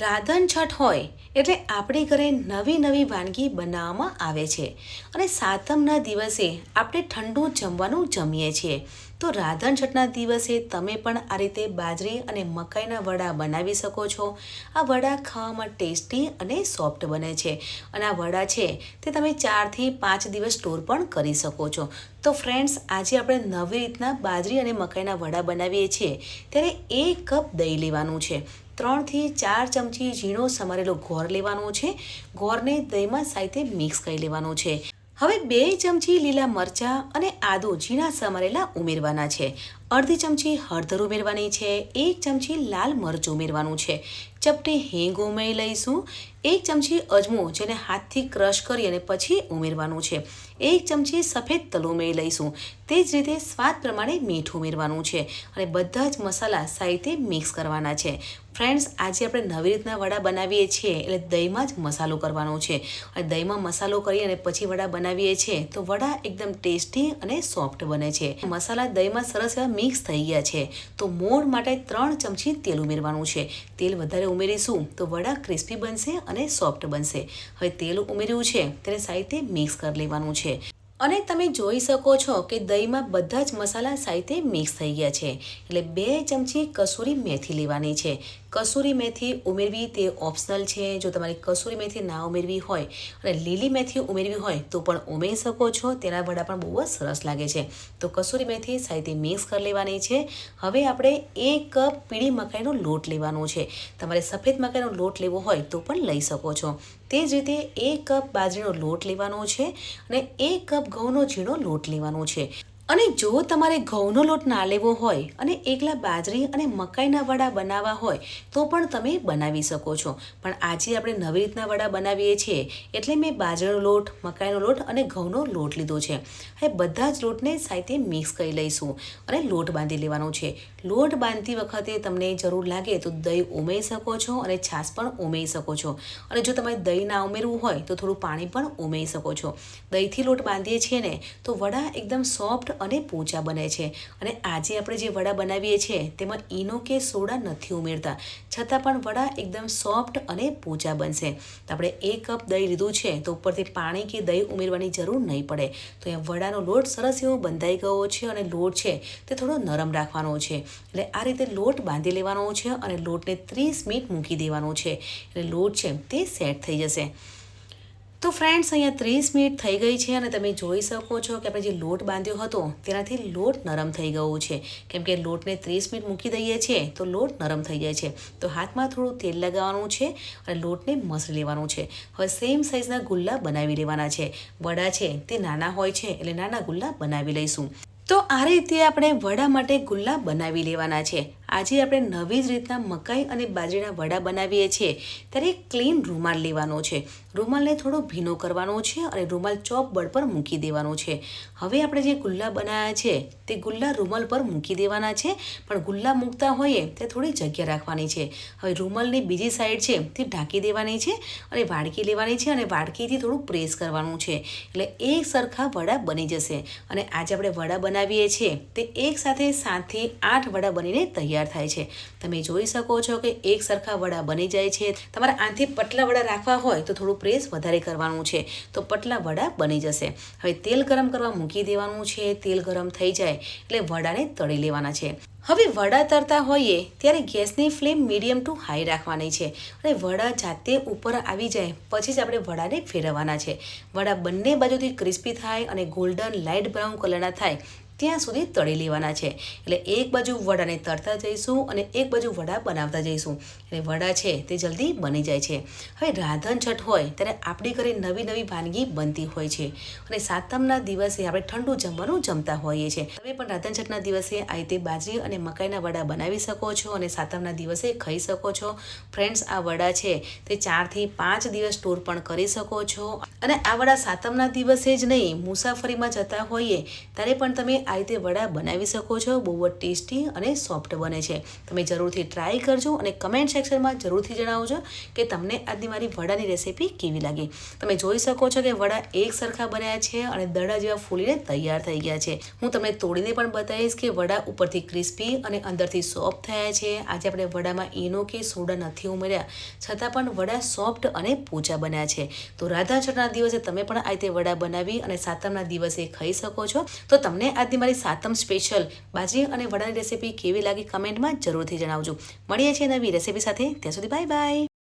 રાધન છઠ હોય એટલે આપણી ઘરે નવી નવી વાનગી બનાવવામાં આવે છે. અને સાતમના દિવસે આપણે ઠંડુ જમવાનું જમીએ છીએ. તો રાધન છઠના દિવસે તમે પણ આ રીતે બાજરી અને મકાઈના વડા બનાવી શકો છો. આ વડા ખાવામાં ટેસ્ટી અને સોફ્ટ બને છે. અને આ વડા છે તે તમે ચારથી પાંચ દિવસ સ્ટોર પણ કરી શકો છો. તો ફ્રેન્ડ્સ, આજે આપણે નવી રીતના બાજરી અને મકાઈના વડા બનાવીએ છીએ. ત્યારે એક કપ દહીં લેવાનું છે. ત્રણથી ચાર ચમચી ઝીણો સમારેલો ઘોર લેવાનો છે. ગોળને દહીંમાં સાથે મિક્સ કરી લેવાનો છે. હવે બે ચમચી લીલા મરચાં અને આદુ ઝીણા સમારેલા ઉમેરવાના છે. અડધી ચમચી હળદર ઉમેરવાની છે. એક ચમચી લાલ મરચું ઉમેરવાનું છે. ચપટી હિંગ ઉમેરી લઈશું. એક ચમચી અજમો, જેને હાથથી ક્રશ કરી અને પછી ઉમેરવાનું છે. એક ચમચી સફેદ તલ ઉમેરી લઈશું. તે જ રીતે સ્વાદ પ્રમાણે મીઠું ઉમેરવાનું છે અને બધા જ મસાલા સાથે મિક્સ કરવાના છે. ફ્રેન્ડ્સ, આજે આપણે નવી રીતના વડા બનાવીએ છીએ એટલે દહીંમાં જ મસાલો કરવાનો છે. અને દહીંમાં મસાલો કરી અને પછી વડા બનાવીએ છીએ તો વડા એકદમ ટેસ્ટી અને સોફ્ટ બને છે. મસાલા દહીંમાં સરસ એવા મિક્સ થઈ ગયા છે. તો મોણ માટે ત્રણ ચમચી તેલ ઉમેરવાનું છે. તેલ વધારે ઉમેરીશું તો વડા ક્રિસ્પી બનશે અને સોફ્ટ બનશે. હવે તેલ ઉમેર્યું છે, તેને સાઈતે મિક્સ કરી લેવાનું છે. અને તમે જોઈ શકો છો કે દહીંમાં બધા જ મસાલા સાથે મિક્સ થઈ ગયા છે. એટલે બે ચમચી કસૂરી મેથી લેવાની છે. કસૂરી મેથી ઉમેરવી તે ઓપ્શનલ છે. જો તમારે કસૂરી મેથી ના ઉમેરવી હોય અને લીલી મેથી ઉમેરવી હોય તો પણ ઉમેરી શકો છો. તેના વડા પણ બહુ જ સરસ લાગે છે. તો કસૂરી મેથી સાઈથી મિક્સ કરી લેવાની છે. હવે આપણે એક કપ પીળી મકાઈનો લોટ લેવાનો છે. તમારે સફેદ મકાઈનો લોટ લેવો હોય તો પણ લઈ શકો છો. તે જ રીતે એક કપ બાજરીનો લોટ લેવાનો છે અને એક કપ ઘઉંનો ઝીણો લોટ લેવાનો છે. અને જો તમારે ઘઉંનો લોટ ના લેવો હોય અને એકલા બાજરી અને મકાઈના વડા બનાવવા હોય, તો પણ તમે બનાવી શકો છો. પણ આજે આપણે નવી રીતના વડા બનાવીએ છીએ, એટલે મેં બાજરાનો લોટ, મકાઈનો લોટ અને ઘઉંનો લોટ લીધો છે. હવે બધા જ લોટને સાથે મિક્સ કરી લઈશું અને લોટ બાંધી લેવાનો છે. લોટ બાંધતી વખતે તમને જરૂર લાગે તો દહીં ઉમેરી શકો છો અને છાશ પણ ઉમેરી શકો છો. અને જો તમારે દહીં ના ઉમેરવું હોય, તો થોડું પાણી પણ ઉમેરી શકો છો. દહીંથી લોટ બાંધીએ છીએ ને, તો વડા એકદમ સોફ્ટ અને પોચા બને છે. અને આજે આપણે જે વડા બનાવીએ છીએ, તેમાં ઈનો કે સોડા નથી ઉમેરતા. છતાં પણ વડા એકદમ સોફ્ટ અને પોચા બનશે. તો આપણે એક કપ દહીં લીધું છે, તો ઉપરથી પાણી કે દહીં ઉમેરવાની જરૂર નહીં પડે. તો અહીંયા વડાનો લોટ સરસ એવો બંધાઈ ગયો છે અને લોટ છે, તે થોડો નરમ રાખવાનો છે. એટલે આ રીતે લોટ બાંધી લેવાનો છે અને લોટને ત્રીસ મિનિટ મૂકી દેવાનો છે. એટલે લોટ છે, તે સેટ થઈ જશે. તો ફ્રેન્ડ્સ અહીંયા ત્રીસ મિનિટ થઈ ગઈ છે અને તમે જોઈ શકો છો કે આપણે જે લોટ બાંધ્યો હતો, તેનાથી લોટ નરમ થઈ ગયો છે. કેમ કે લોટને ત્રીસ મિનિટ મૂકી દઈએ છીએ, તો લોટ નરમ થઈ જાય છે. તો હાથમાં થોડું તેલ લગાવવાનું છે અને લોટને મસળી લેવાનું છે. હવે સેમ સાઇઝના ગુલ્લા બનાવી લેવાના છે. વડા છે તે નાના હોય છે, એટલે નાના ગુલ્લા બનાવી લઈશું. તો આ રીતે આપણે વડા માટે ગુલ્લા બનાવી લેવાના છે. આજે આપણે નવી જ રીતના મકાઈ અને બાજરીના વડા બનાવીએ છીએ. ત્યારે ક્લીન રૂમાલ લેવાનો છે. રૂમાલને થોડો ભીનો કરવાનો છે અને રૂમાલ ચોપ બળ પર મૂકી દેવાનો છે. હવે આપણે જે ગુલ્લા બનાવ્યા છે, તે ગુલ્લા રૂમાલ પર મૂકી દેવાના છે. પણ ગુલ્લા મૂકતા હોઈએ તે થોડી જગ્યા રાખવાની છે. હવે રૂમાલની બીજી સાઈડ છે, તે ઢાંકી દેવાની છે અને વાડકી લેવાની છે અને વાડકીથી થોડું પ્રેસ કરવાનું છે. એટલે એક સરખા વડા બની જશે. અને આજે આપણે વડા બનાવીએ છીએ, તે એક સાથે સાતથી આઠ વડા બનીને તૈયાર તૈયાર થાય છે. તમે જોઈ શકો છો કે એક સરખા વડા બની જાય છે. તમારે આનાથી પટલા વડા રાખવા હોય તો થોડું પ્રેસ વધારે કરવાનું છે. તો પટલા વડા બની જશે. હવે તેલ ગરમ કરવા મૂકી દેવાનું છે. તેલ ગરમ થઈ જાય એટલે વડાને તળી લેવાના છે. હવે વડા તરતા હોઈએ ત્યારે ગેસની ફ્લેમ મીડિયમ ટુ હાઈ રાખવાની છે. અને વડા જાતે ઉપર આવી જાય પછી જ આપણે વડાને ફેરવવાના છે. વડા બંને બાજુથી ક્રિસ્પી થાય અને ગોલ્ડન લાઇટ બ્રાઉન કલરના થાય ત્યાં સુધી તળી લેવાના છે. એટલે એક બાજુ વડાને તળતા જઈશું અને એક બાજુ વડા બનાવતા જઈશું. એટલે વડા છે તે જલ્દી બની જાય છે. હવે રાધન છઠ હોય ત્યારે આપણી ઘરે નવી નવી વાનગી બનતી હોય છે. અને સાતમના દિવસે આપણે ઠંડુ જમવાનું જમતા હોઈએ છીએ તમે પણ રાધન છઠના દિવસે આ રીતે બાજરી અને મકાઈના વડા બનાવી શકો છો અને સાતમના દિવસે ખાઈ શકો છો. ફ્રેન્ડ્સ, આ વડા છે તે ચારથી પાંચ દિવસ સ્ટોર પણ કરી શકો છો. અને આ વડા સાતમના દિવસે જ નહીં, મુસાફરીમાં જતા હોઈએ, ત્યારે પણ તમે આ રીતે વડા બનાવી શકો છો. બહુ જ ટેસ્ટી અને સોફ્ટ બને છે. તમે જરૂરથી ટ્રાય કરજો અને કમેન્ટ સેક્શનમાં જરૂરથી જણાવજો કે તમને આજની મારી વડાની રેસીપી કેવી લાગી. તમે જોઈ શકો છો કે વડા એક સરખા બન્યા છે અને દડા જેવા ફૂલીને તૈયાર થઈ ગયા છે. હું તમને તોડીને પણ બતાવીશ કે વડા ઉપરથી ક્રિસ્પી અને અંદરથી સોફ્ટ થયા છે. આજે આપણે વડામાં ઈનો કે સોડા નથી ઉમેર્યા. છતાં પણ વડા સોફ્ટ અને પોચા બન્યા છે. તો રાધા છઠના દિવસે તમે પણ આ રીતે વડા બનાવી અને સાતમના દિવસે ખાઈ શકો છો. તો તમને આજની મારી સાતમ સ્પેશિયલ બાજરી અને વડાની રેસીપી કેવી લાગી કમેન્ટમાં જરૂરથી જણાવજો. મળીએ છીએ નવી રેસીપી સાથે. ત્યાં સુધી બાય બાય